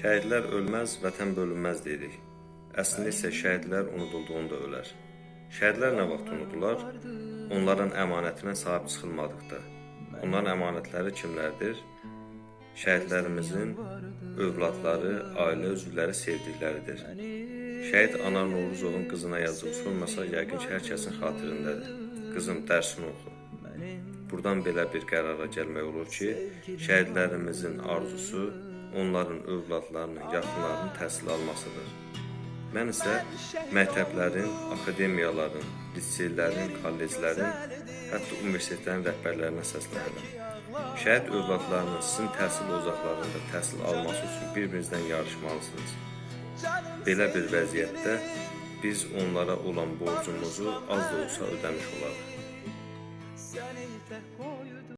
Şəhidlər ölməz, vətən bölünməz deyirik. Əslində isə şəhidlər unudulduğunda ölər. Şəhidlər nə vaxt unudular? Onların əmanətinə sahib çıxılmadıqda. Onların əmanətləri kimlərdir? Şəhidlərimizin övladları, ailə üzvləri sevdikləridir. Şəhid Anar Novruzovun qızına yazılmış olmasa, yəqin ki, hər kəsin xatirindədir. Qızım, dərsini oxu. Buradan belə bir qərara gəlmək olur ki, şəhidlərimizin arzusu onların övladlarının, yaxınlarının təhsil almasıdır. Mən isə məktəblərin, akademiyaların, liseylərin, kolleclərin, hətta universitetlərin rəhbərlərinə səslənirəm. Şəhid övladlarının sizin təhsil ocaqlarında təhsil alması üçün bir-birinizdən yarışmalısınız. Belə bir vəziyyətdə biz onlara olan borcumuzu az da olsa ödəmiş olarıq.